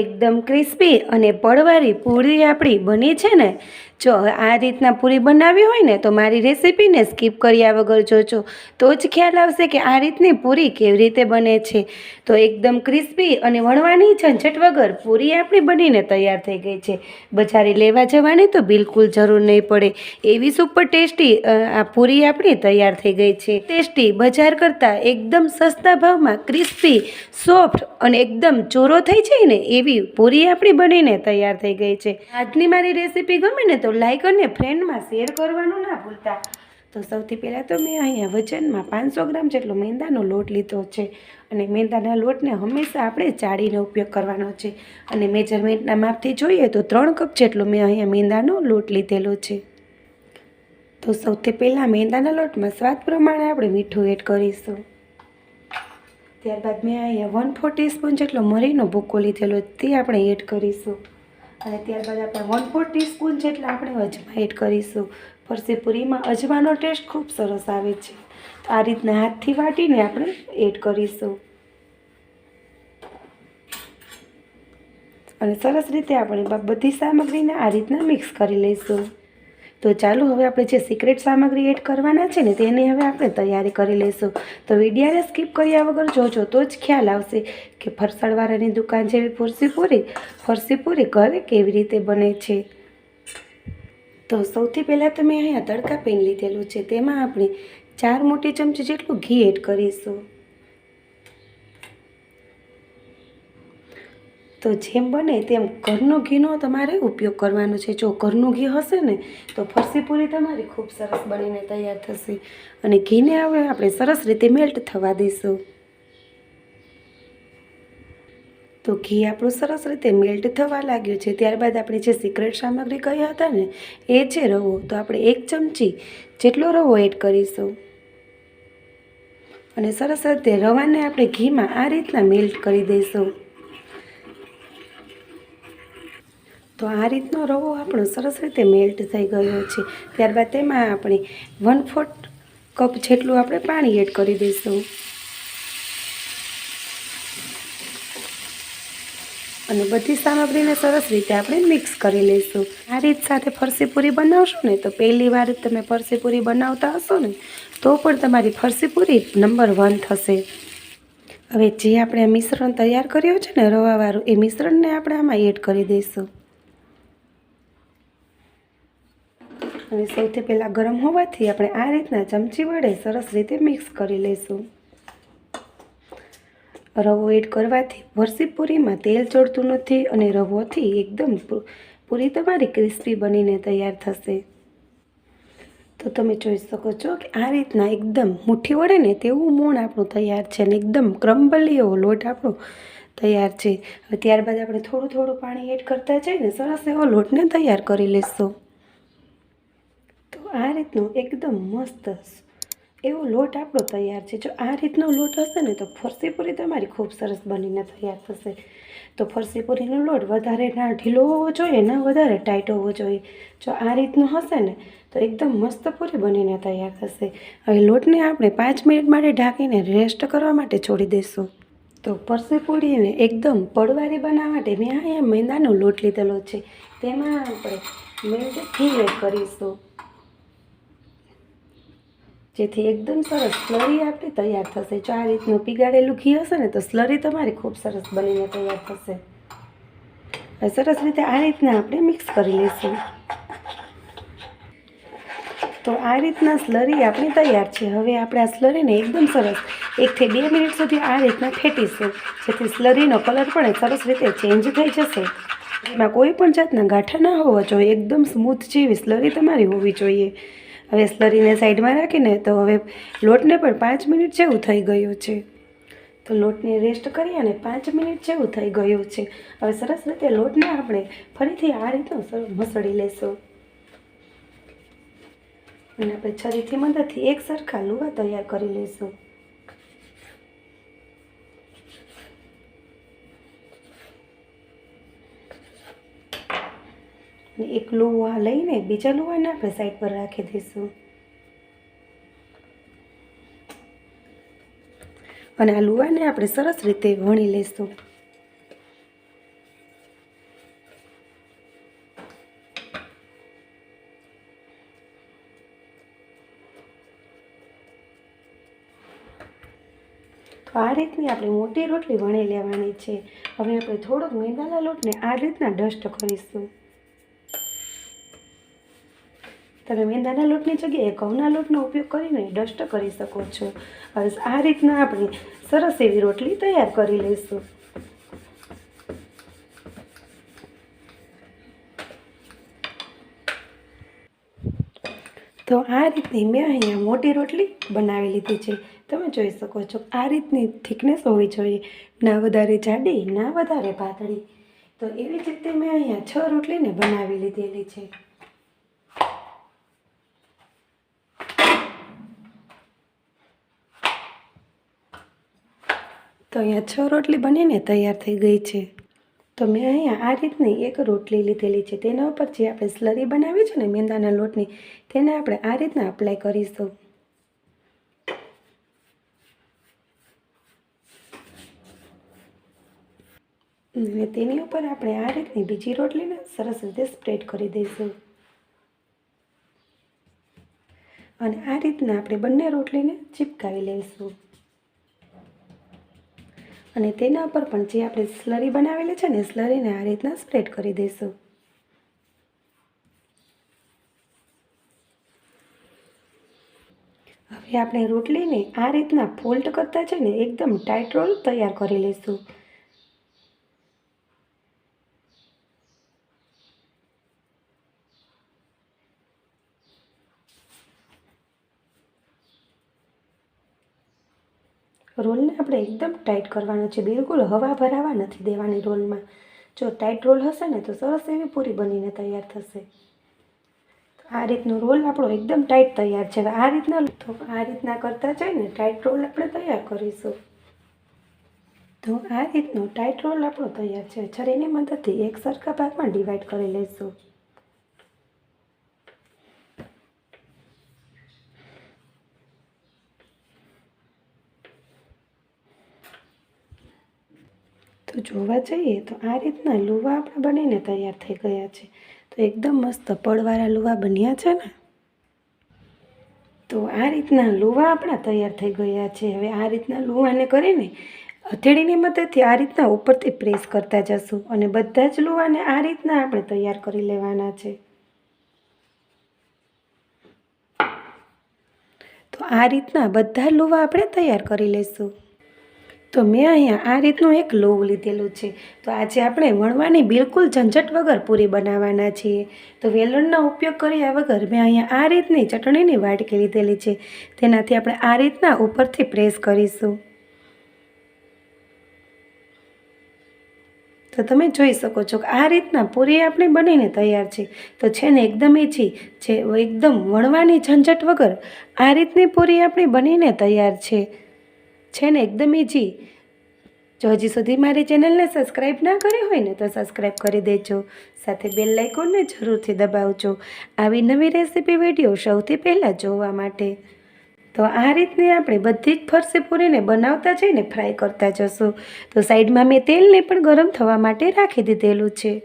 એકદમ ક્રિસ્પી અને પડવારી પૂરી આપણી બની છે ને? જો આ રીતના પૂરી બનાવી હોય ને, તો મારી રેસીપીને સ્કીપ કર્યા વગર જોજો. તો જ ખ્યાલ આવશે કે આ રીતની પૂરી કેવી રીતે બને છે. તો એકદમ ક્રિસ્પી અને વણવાની ઝંઝટ વગર પૂરી આપણી બનીને તૈયાર થઈ ગઈ છે. બજારે લેવા જવાની તો બિલકુલ જરૂર નહીં પડે. એવી સુપર ટેસ્ટી આ પૂરી આપણી તૈયાર થઈ ગઈ છે. ટેસ્ટી, બજાર કરતાં એકદમ સસ્તા ભાવમાં ક્રિસ્પી, સોફ્ટ અને એકદમ ચોરો થઈ જાય ને એવી પૂરી આપણી બનીને તૈયાર થઈ ગઈ છે. આજની મારી રેસીપી ગમે ને તો લાઈક અને ફ્રેન્ડમાં શેર કરવાનું ના ભૂલતા. તો સૌથી પહેલાં તો મેં અહીંયા વજનમાં પાંચસો ગ્રામ જેટલો મેંદાનો લોટ લીધો છે. અને મેંદાના લોટને હંમેશા આપણે ચાળીનો ઉપયોગ કરવાનો છે. અને મેજરમેન્ટના માપથી જોઈએ તો ત્રણ કપ જેટલો મેં અહીંયા મેંદાનો લોટ લીધેલો છે. તો સૌથી પહેલાં મેંદાના લોટમાં સ્વાદ પ્રમાણે આપણે મીઠું એડ કરીશું. ત્યારબાદ મેં અહીંયા વન ફોર ટીસ્પૂન જેટલો મરીનો ભૂકો લીધેલો તે આપણે એડ કરીશું. અને ત્યારબાદ આપણે વન ફોર ટીસ્પૂન જેટલા આપણે અજમા એડ કરીશું. પરસીપૂરીમાં અજમાનો ટેસ્ટ ખૂબ સરસ આવે છે. તો આ રીતના હાથથી વાટીને આપણે એડ કરીશું. અને સરસ રીતે આપણે બધી સામગ્રીને આ રીતના મિક્સ કરી લઈશું. તો ચાલો હવે આપણે જે સિક્રેટ સામગ્રી એડ કરવાના છે ને તેની હવે આપણે તૈયારી કરી લઈશું. તો વિડીયાને સ્કીપ કર્યા વગર જોજો તો જ ખ્યાલ આવશે કે ફરસાણવાળાની દુકાન જેવી ફરસી ફરસીપૂરી ઘરે કેવી રીતે બને છે. તો સૌથી પહેલાં તમે અહીંયા તડકા પેન લીધેલું છે. તેમાં આપણે ચાર મોટી ચમચી જેટલું ઘી એડ કરીશું. તો જેમ બને તેમ ઘરનો ઘીનો તમારે ઉપયોગ કરવાનો છે. જો ઘરનું ઘી હશે ને, તો ફરસી પૂરી તમારી ખૂબ સરસ બનીને તૈયાર થશે. અને ઘીને હવે આપણે સરસ રીતે મેલ્ટ થવા દઈશું. તો ઘી આપણું સરસ રીતે મેલ્ટ થવા લાગ્યું છે. ત્યારબાદ આપણે જે સિક્રેટ સામગ્રી કહી હતા ને, એ છે રવો. તો આપણે એક ચમચી જેટલો રવો એડ કરીશું. અને સરસ રીતે રવાને આપણે ઘીમાં આ રીતના મેલ્ટ કરી દઈશું. તો આ રીતનો રવો આપણો સરસ રીતે મેલ્ટ થઈ ગયો છે. ત્યારબાદ તેમાં આપણે વન ફોર્થ કપ જેટલું આપણે પાણી એડ કરી દઈશું. અને બધી સામગ્રીને સરસ રીતે આપણે મિક્સ કરી લઈશું. આ રીત સાથે ફરસી પૂરી બનાવશો ને તો પહેલી વાર તમે ફરસી પૂરી બનાવતા હશો ને તો પણ તમારી ફરસી પૂરી નંબર વન થશે. હવે જે આપણે મિશ્રણ તૈયાર કર્યું છે ને રવાવાળું, એ મિશ્રણને આપણે આમાં એડ કરી દઈશું. અને સૌથી પહેલાં ગરમ હોવાથી આપણે આ રીતના ચમચી વડે સરસ રીતે મિક્સ કરી લઈશું. રવો એડ કરવાથી વરસી પૂરીમાં તેલ ચડતું નથી અને રવોથી એકદમ પૂરી તમારી ક્રિસ્પી બનીને તૈયાર થશે. તો તમે જોઈ શકો છો કે આ રીતના એકદમ મુઠ્ઠી વડે ને તેવું મૂણ આપણું તૈયાર છે અને એકદમ ક્રમ્બલી એવો લોટ આપણો તૈયાર છે. હવે ત્યારબાદ આપણે થોડું થોડું પાણી એડ કરતા જઈને સરસ એવો લોટને તૈયાર કરી લઈશું. આ રીતનો એકદમ મસ્ત એવો લોટ આપણો તૈયાર છે. જો આ રીતનો લોટ હશે ને, તો ફરસી પૂરી તમારી ખૂબ સરસ બનીને તૈયાર થશે. તો ફરસી પૂરીનો લોટ વધારે ના ઢીલો હોવો જોઈએ, ના વધારે ટાઈટ હોવો જોઈએ. જો આ રીતનો હશે ને, તો એકદમ મસ્ત પૂરી બનીને તૈયાર થશે. હવે લોટને આપણે પાંચ મિનિટ માટે ઢાંકીને રેસ્ટ કરવા માટે છોડી દઈશું. તો ફરસીપૂરીને એકદમ પડવારી બનાવવા માટે મેં અહીંયા મેંદાનો લોટ લીધેલો છે. તેમાં આપણે મેંદો ઘી કરીશું. જેથી એકદમ સરસ સ્લરી આપણી તૈયાર થશે. જો આ રીતનું પીગાળેલું ઘી હશે ને, તો સ્લરી તમારી ખૂબ સરસ બનીને તૈયાર થશે. સરસ રીતે આ રીતના આપણે મિક્સ કરી લઈશું. તો આ રીતના સ્લરી આપણી તૈયાર છે. હવે આપણે આ સ્લરીને એકદમ સરસ એકથી બે મિનિટ સુધી આ રીતના ફેટીશું, જેથી સ્લરીનો કલર પણ સરસ રીતે ચેન્જ થઈ જશે. એમાં કોઈ પણ જાતના ગાંઠા ના હોવા જોઈએ. એકદમ સ્મૂથ જેવી સ્લરી તમારી હોવી જોઈએ. હવે સ્લરીને સાઈડમાં રાખીને તો હવે લોટને પણ પાંચ મિનિટ જેવું થઈ ગયું છે. તો લોટને રેસ્ટ કરી અને પાંચ મિનિટ જેવું થઈ ગયું છે. હવે સરસ રીતે લોટને આપણે ફરીથી આ રીતનું સરસ મસળી લેશું. અને આપણે છરીથી મદદથી એક સરખા લુવા તૈયાર કરી લઈશું. અને એક લુવા લઈને બીજા લુવાને આપણે સાઈડ પર રાખી દઈશું. અને આ લુવાને આપણે સરસ રીતે વણી લઈશું. તો આ રીતની આપણે મોટી રોટલી વણી લેવાની છે. હવે આપણે થોડોક મેંદાના લોટને આ રીતના ડસ્ટ કરીશું. તમે મેંદાના લોટની જગ્યાએ ઘઉંના લોટનો ઉપયોગ કરીને ડસ્ટ કરી શકો છો. હવે આ રીતના આપણે સરસ એવી રોટલી તૈયાર કરી લઈશું. તો આ રીતની મેં અહીંયા મોટી રોટલી બનાવી લીધી છે. તમે જોઈ શકો છો, આ રીતની થિકનેસ હોવી જોઈએ. ના વધારે જાડી, ના વધારે પાતળી. તો એવી જ રીતે મેં અહીંયા છ રોટલીને બનાવી લીધેલી છે. તો અહીંયા છ રોટલી બનીને તૈયાર થઈ ગઈ છે. તો મેં અહીંયા આ રીતની એક રોટલી લીધેલી છે. તેના ઉપર જે આપણે સ્લરી બનાવી છે ને મેંદાના લોટની, તેને આપણે આ રીતના અપ્લાય કરીશું. અને તેની ઉપર આપણે આ રીતની બીજી રોટલીને સરસ રીતે સ્પ્રેડ કરી દઈશું. અને આ રીતના આપણે બંને રોટલીને ચીપકાવી લઈશું. અને તેના ઉપર પણ જે આપણે સ્લરી બનાવેલી છે ને સ્લરીને આ રીતના સ્પ્રેડ કરી દઈશું. હવે આપણે રોટલીને આ રીતના ફોલ્ડ કરતા છે ને એકદમ ટાઈટ રોલ તૈયાર કરી લઈશું. રોલને આપણે એકદમ ટાઈટ કરવાનો છે. બિલકુલ હવા ભરાવા નથી દેવાની રોલમાં. જો ટાઈટ રોલ હશે ને તો સરસ એવી પૂરી બનીને તૈયાર થશે. આ રીતનો રોલ આપણો એકદમ ટાઈટ તૈયાર છે. આ રીતના તો આ રીતના કરતા જઈને ટાઈટ રોલ આપણે તૈયાર કરીશું. તો આ રીતનો ટાઈટ રોલ આપણો તૈયાર છે. છરીની મદદથી એક સરખા ભાગમાં ડિવાઈડ કરી લઈશું. તો જોવા જઈએ તો આ રીતના લુવા આપણા બનીને તૈયાર થઈ ગયા છે. તો એકદમ મસ્ત પડવાળા લુવા બન્યા છે ને? તો આ રીતના લુવા આપણા તૈયાર થઈ ગયા છે. હવે આ રીતના લુવાને કરીને હથેળીની મદદથી આ રીતના ઉપરથી પ્રેસ કરતા જશું અને બધા જ લુવાને આ રીતના આપણે તૈયાર કરી લેવાના છે. તો આ રીતના બધા લુવા આપણે તૈયાર કરી લઈશું તો મેં અહીંયા આ રીતનું એક લોવ લીધેલું છે. તો આજે આપણે વણવાની બિલકુલ ઝંઝટ વગર પૂરી બનાવવાના છીએ. તો વેલણનો ઉપયોગ કર્યા વગર મેં અહીંયા આ રીતની ચટણીની વાટકી લીધેલી છે. તેનાથી આપણે આ રીતના ઉપરથી પ્રેસ કરીશું. તો તમે જોઈ શકો છો કે આ રીતના પૂરી આપણે બનીને તૈયાર છે. તો છે ને એકદમ એથી છે એકદમ વણવાની ઝંઝટ વગર આ રીતની પૂરી આપણી બનીને તૈયાર છે. છે ને એકદમ ઇઝી જો હજી સુધી મારી ચેનલને સબસ્ક્રાઈબ ના કરી હોય ને તો સબસ્ક્રાઈબ કરી દેજો. સાથે બેલ લાઇકોનને જરૂરથી દબાવજો. આવી નવી રેસીપી વીડિયો સૌથી પહેલાં જોવા માટે. તો આ રીતની આપણે બધી જ ફરસી પૂરીને બનાવતા જઈને ફ્રાય કરતા જશું. તો સાઈડમાં મેં તેલને પણ ગરમ થવા માટે રાખી દીધેલું છે.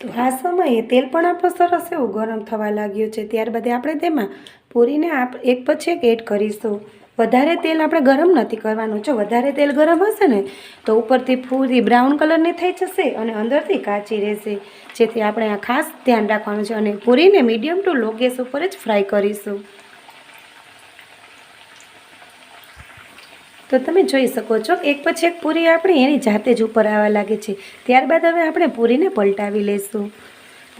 તો આ સમયે તેલ પણ આપણું સરસ એવું ગરમ થવા લાગ્યું છે. ત્યારબાદ આપણે તેમાં પૂરીને આપ, એક પછી એક એડ કરીશું. વધારે તેલ આપણે ગરમ નથી કરવાનું. જો વધારે તેલ ગરમ હશે ને, તો ઉપરથી ફૂરી બ્રાઉન કલરની થઈ જશે અને અંદરથી કાચી રહેશે. જેથી આપણે આ ખાસ ધ્યાન રાખવાનું છે અને પૂરીને મીડિયમ ટુ લો ગેસ ઉપર જ ફ્રાય કરીશું. તો તમે જોઈ શકો છો એક પછી એક પૂરી આપણી એની જાતે જ ઉપર આવવા લાગે છે. ત્યારબાદ હવે આપણે પૂરીને પલટાવી લઈશું.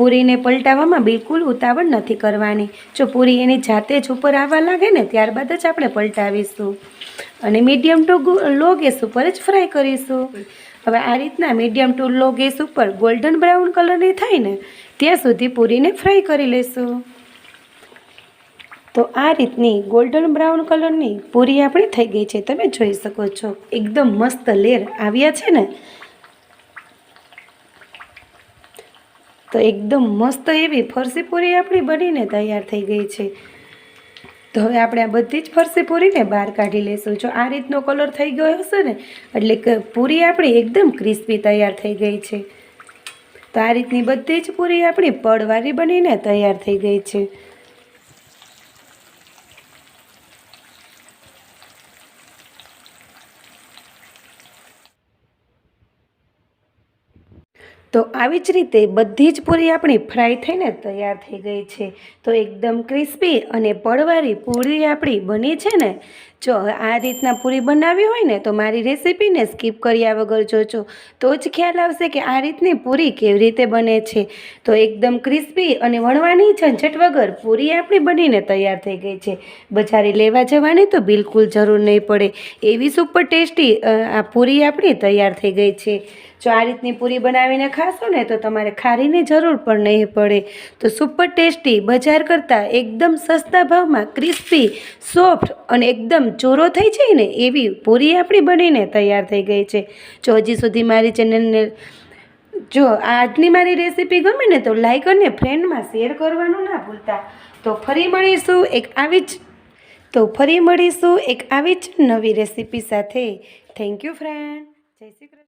પૂરીને પલટાવવામાં બિલકુલ ઉતાવળ નથી કરવાની. જો પૂરી એની જાતે જ ઉપર આવવા લાગે ને ત્યારબાદ જ આપણે પલટાવીશું. અને મીડિયમ ટુ લો ગેસ ઉપર જ ફ્રાય કરીશું. હવે આ રીતના મીડિયમ ટુ લો ગેસ ઉપર ગોલ્ડન બ્રાઉન કલરની થાય ને ત્યાં સુધી પૂરીને ફ્રાય કરી લઈશું તો આ રીતની ગોલ્ડન બ્રાઉન કલરની પૂરી આપણી થઈ ગઈ છે. તમે જોઈ શકો છો. એકદમ મસ્ત લેર આવ્યા છે ને. તો એકદમ મસ્ત એવી ફરસી પૂરી આપણી બનીને તૈયાર થઈ ગઈ છે. તો હવે આપણે આ બધી જ ફરસી પૂરીને બહાર કાઢી લઈશું. જો આ રીતનો કલર થઈ ગયો હશે ને, એટલે પૂરી આપણી એકદમ ક્રિસ્પી તૈયાર થઈ ગઈ છે. તો આ રીતની બધી જ પૂરી આપણી પડવારી બનીને તૈયાર થઈ ગઈ છે. તો આવી જ રીતે બધી જ પૂરી આપણી ફ્રાય થઈને તૈયાર થઈ ગઈ છે. તો એકદમ ક્રિસ્પી અને પડવાળી પૂરી આપણી બની છે ને. જો આ રીતના પૂરી બનાવી હોય ને, તો મારી રેસીપીને સ્કીપ કર્યા વગર જોજો. તો જ ખ્યાલ આવશે કે આ રીતની પૂરી કેવી રીતે બને છે. તો એકદમ ક્રિસ્પી અને વણવાની ઝંઝટ વગર પૂરી આપણી બનીને તૈયાર થઈ ગઈ છે. બજારે લેવા જવાની તો બિલકુલ જરૂર નહીં પડે. એવી સુપર ટેસ્ટી આ પૂરી આપણી તૈયાર થઈ ગઈ છે. જો આ રીતની પૂરી બનાવીને ખાશો ને તો તમારે ખારીની જરૂર પણ નહીં પડે. તો સુપર ટેસ્ટી બજાર કરતાં એકદમ સસ્તા ભાવમાં ક્રિસ્પી સોફ્ટ અને એકદમ ચોરો થઈ જાય ને એવી પૂરી આપણી બનીને તૈયાર થઈ ગઈ છે. જો હજી સુધી મારી ચેનલને જો આજની મારી રેસીપી ગમે ને તો લાઈક અને ફ્રેન્ડમાં શેર કરવાનું ના ભૂલતા. તો ફરી મળીશું એક આવી જ તો ફરી મળીશું એક આવી જ નવી રેસીપી સાથે. થેન્ક યુ ફ્રેન્ડ જય શ્રી કૃષ્ણ.